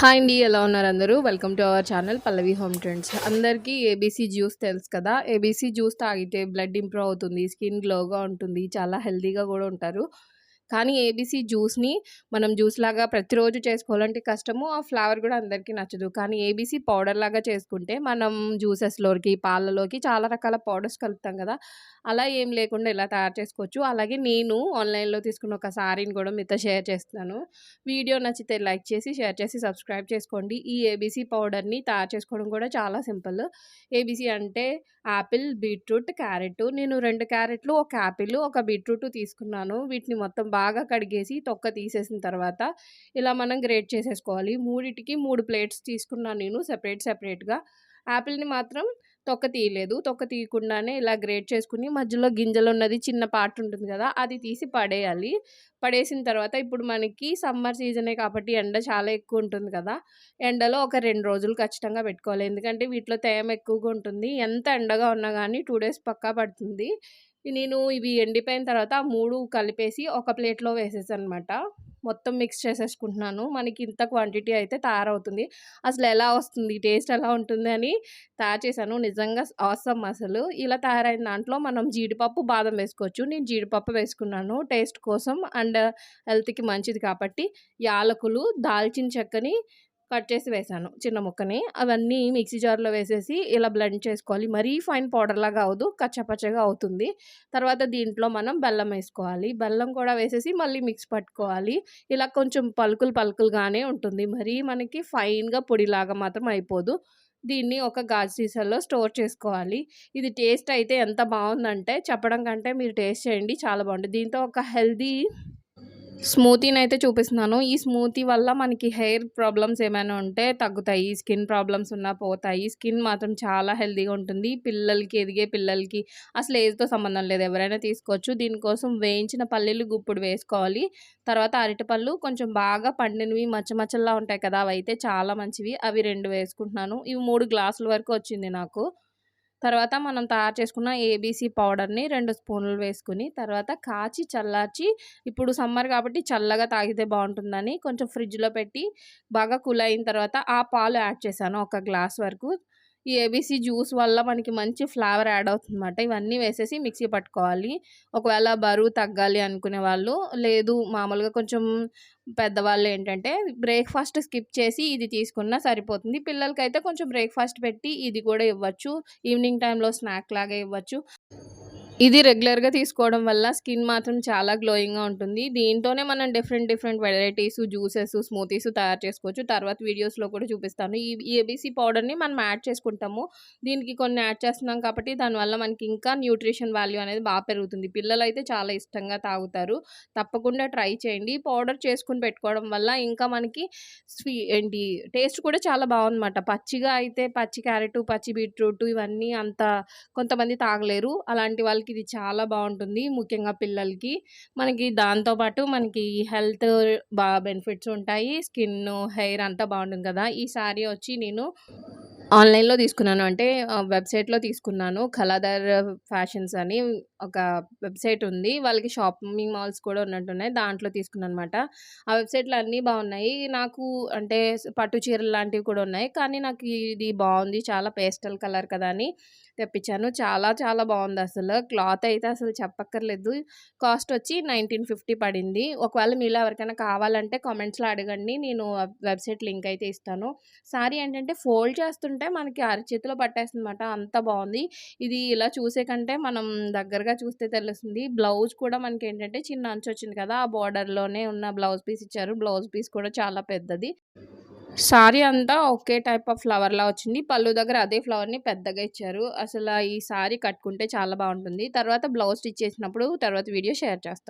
Hi అండి ఎలా ఉన్నారు అందరూ? Welcome to our channel Pallavi home trends. అందరికీ ఏబీసీ జ్యూస్ తెలుసు కదా? ఏబీసీ జ్యూస్ తాగితే బ్లడ్ ఇంప్రూవ్ అవుతుంది స్కిన్ గ్లోగా ఉంటుంది చాలా హెల్తీగా కూడా ఉంటారు. కానీ ఏబీసీ జ్యూస్ని మనం జ్యూస్ లాగా ప్రతిరోజు చేసుకోవాలంటే కష్టము. ఆ ఫ్లేవర్ కూడా అందరికీ నచ్చదు. కానీ ఏబీసీ పౌడర్ లాగా చేసుకుంటే మనం జ్యూసెస్లోకి పాలలోకి చాలా రకాల పౌడర్స్ కలుపుతాం కదా. అలా ఏం లేకుండా ఇలా తయారు చేసుకోవచ్చు. అలాగే నేను ఆన్లైన్లో తీసుకున్న ఒక సారీని కూడా మీతో షేర్ చేస్తున్నాను. వీడియో నచ్చితే లైక్ చేసి షేర్ చేసి సబ్స్క్రైబ్ చేసుకోండి. ఈ ఏబీసీ పౌడర్ని తయారు చేసుకోవడం కూడా చాలా సింపుల్. ఏబీసీ అంటే యాపిల్ బీట్రూట్ క్యారెట్. నేను రెండు క్యారెట్లు ఒక యాపిల్ ఒక బీట్రూట్ తీసుకున్నాను. వీటిని మొత్తం బాగా కడిగేసి తొక్క తీసేసిన తర్వాత ఇలా మనం గ్రేట్ చేసేసుకోవాలి. మూడిటికి మూడు ప్లేట్స్ తీసుకున్నాను నేను సెపరేట్ సెపరేట్గా. యాపిల్ని మాత్రం తొక్క తీయలేదు. తొక్క తీయకుండానే ఇలా గ్రేట్ చేసుకుని మధ్యలో గింజలు ఉన్నది చిన్న పార్ట్ ఉంటుంది కదా అది తీసి పడేయాలి. పడేసిన తర్వాత ఇప్పుడు మనకి సమ్మర్ సీజనే కాబట్టి ఎండ చాలా ఎక్కువ ఉంటుంది కదా ఎండలో ఒక రెండు రోజులు ఖచ్చితంగా పెట్టుకోవాలి. ఎందుకంటే వీటిలో తేమ ఎక్కువగా ఉంటుంది. ఎంత ఎండగా ఉన్నా కానీ టూ డేస్ పక్కా పడుతుంది. నేను ఇవి ఎండిపోయిన తర్వాత మూడు కలిపేసి ఒక ప్లేట్లో వేసేసానమాట. మొత్తం మిక్స్ చేసేసుకుంటున్నాను. మనకి ఇంత క్వాంటిటీ అయితే తయారవుతుంది. అసలు ఎలా వస్తుంది? టేస్ట్ ఎలా ఉంటుంది అని తయారు చేశాను. నిజంగా అవసరం అసలు. ఇలా తయారైన దాంట్లో మనం జీడిపప్పు బాదం వేసుకోవచ్చు. నేను జీడిపప్పు వేసుకున్నాను టేస్ట్ కోసం. అండ్ హెల్త్కి మంచిది కాబట్టి యాలకులు దాల్చిన చెక్కని కట్ చేసి వేసాను చిన్న ముక్కని. అవన్నీ మిక్సీ జార్లో వేసేసి ఇలా బ్లెండ్ చేసుకోవాలి. మరీ ఫైన్ పౌడర్ లాగా అవదు కచ్చపచ్చగా అవుతుంది. తర్వాత దీంట్లో మనం బెల్లం వేసుకోవాలి. బెల్లం కూడా వేసేసి మళ్ళీ మిక్స్ పట్టుకోవాలి. ఇలా కొంచెం పలుకులు పలుకులుగానే ఉంటుంది. మరీ మనకి ఫైన్గా పొడిలాగా మాత్రం అయిపోదు. దీన్ని ఒక గాజు సీసాలో స్టోర్ చేసుకోవాలి. ఇది టేస్ట్ అయితే ఎంత బాగుందంటే చెప్పడం కంటే మీరు టేస్ట్ చేయండి చాలా బాగుంటుంది. దీంతో ఒక హెల్దీ స్మూతీని అయితే చూపిస్తున్నాను. ఈ స్మూతీ వల్ల మనకి హెయిర్ ప్రాబ్లమ్స్ ఏమైనా ఉంటే తగ్గుతాయి. స్కిన్ ప్రాబ్లమ్స్ ఉన్నా పోతాయి. స్కిన్ మాత్రం చాలా హెల్తీగా ఉంటుంది. పిల్లలకి ఎదిగే పిల్లలకి అసలు ఏజ్తో సంబంధం లేదు. ఎవరైనా తీసుకోవచ్చు. దీనికోసం వేయించిన పల్లీలు గుప్పుడు వేసుకోవాలి. తర్వాత అరటిపళ్ళు కొంచెం బాగా పండినవి మచ్చమచ్చల్లా ఉంటాయి కదా అవి అయితే చాలా మంచివి. అవి రెండు వేసుకుంటున్నాను. ఇవి మూడు గ్లాసుల వరకు వచ్చింది నాకు. తర్వాత మనం తయారు చేసుకున్న ఏబీసీ పౌడర్ని రెండు స్పూన్లు వేసుకుని తర్వాత కాచి చల్లార్చి ఇప్పుడు సమ్మర్ కాబట్టి చల్లగా తాగితే బాగుంటుందని కొంచెం ఫ్రిడ్జ్లో పెట్టి బాగా కూల్ అయిన తర్వాత ఆ పాలు యాడ్ చేశాను ఒక గ్లాస్ వరకు. ఈ ఏబీసీ జ్యూస్ వల్ల మనకి మంచి ఫ్లేవర్ యాడ్ అవుతుందన్నమాట. ఇవన్నీ వేసేసి మిక్సీ పట్టుకోవాలి. ఒకవేళ బరువు తగ్గాలి అనుకునే వాళ్ళు లేదు మామూలుగా కొంచెం పెద్దవాళ్ళు ఏంటంటే బ్రేక్ఫాస్ట్ స్కిప్ చేసి ఇది తీసుకున్నా సరిపోతుంది. పిల్లలకైతే కొంచెం బ్రేక్ఫాస్ట్ పెట్టి ఇది కూడా ఇవ్వచ్చు. ఈవినింగ్ టైంలో స్నాక్ లాగా ఇవ్వచ్చు. ఇది రెగ్యులర్గా తీసుకోవడం వల్ల స్కిన్ మాత్రం చాలా గ్లోయింగ్గా ఉంటుంది. దీంతోనే మనం different different varieties juices smoothies తయారు చేసుకోవచ్చు. తర్వాత వీడియోస్లో కూడా చూపిస్తాను. ఈ ఏబీసీ పౌడర్ని మనం యాడ్ చేసుకుంటాము. దీనికి కొన్ని యాడ్ చేస్తున్నాం కాబట్టి దానివల్ల మనకి ఇంకా న్యూట్రిషన్ వాల్యూ అనేది బాగా పెరుగుతుంది. పిల్లలు అయితే చాలా ఇష్టంగా తాగుతారు. తప్పకుండా ట్రై చేయండి. పౌడర్ చేసుకుని పెట్టుకోవడం వల్ల ఇంకా మనకి స్వీ ఏంటి టేస్ట్ కూడా చాలా బాగుందన్నమాట. పచ్చిగా అయితే పచ్చి క్యారెట్ పచ్చి బీట్రూట్ ఇవన్నీ అంత కొంతమంది తాగలేరు. అలాంటి వాళ్ళకి ఇది చాలా బాగుంటుంది ముఖ్యంగా పిల్లలకి. మనకి దాంతోపాటు మనకి హెల్త్ బాగా బెనిఫిట్స్ ఉంటాయి స్కిన్ హెయిర్ అంతా బాగుంటుంది కదా. ఈ శారీ వచ్చి నేను ఆన్లైన్లో తీసుకున్నాను. అంటే వెబ్సైట్లో తీసుకున్నాను. కలాదర్ ఫ్యాషన్స్ అని ఒక వెబ్సైట్ ఉంది. వాళ్ళకి షాపింగ్ మాల్స్ కూడా ఉన్నట్టున్నాయి. దాంట్లో తీసుకున్నాను అనమాట ఆ వెబ్సైట్లో అన్నీ బాగున్నాయి. నాకు అంటే పట్టు చీరలు లాంటివి కూడా ఉన్నాయి. కానీ నాకు ఇది బాగుంది. చాలా పేస్టల్ కలర్ కదా అని తెప్పించాను. చాలా చాలా బాగుంది అసలు. క్లాత్ అయితే అసలు చెప్పక్కర్లేదు. కాస్ట్ వచ్చి నైన్టీన్ ఫిఫ్టీ పడింది. ఒకవేళ మీలో ఎవరికైనా కావాలంటే కామెంట్స్లో అడగండి. నేను వెబ్సైట్ లింక్ అయితే ఇస్తాను. సారీ ఏంటంటే ఫోల్డ్ చేస్తుంటే మనకి అరచేతిలో పట్టేస్తుందన్నమాట అంత బాగుంది ఇది ఇలా చూసే కంటే మనం దగ్గరగా చూస్తే తెలుస్తుంది బ్లౌజ్ కూడా మనకి ఏంటంటే చిన్న అంచు వచ్చింది కదా ఆ బార్డర్లోనే ఉన్న బ్లౌజ్ పీస్ ఇచ్చారు బ్లౌజ్ పీస్ కూడా చాలా పెద్దది సారీ అంతా ఒకే టైప్ ఆఫ్ ఫ్లవర్‌లా వచ్చింది. పళ్ళు దగ్గర అదే ఫ్లవర్‌ని పెద్దగా ఇచ్చారు. అసలు ఈ సారీ కట్టుకుంటే చాలా బాగుంటుంది. తర్వాత బ్లౌజ్ స్టిచ్ చేసినప్పుడు తర్వాత వీడియో షేర్ చేస్తాను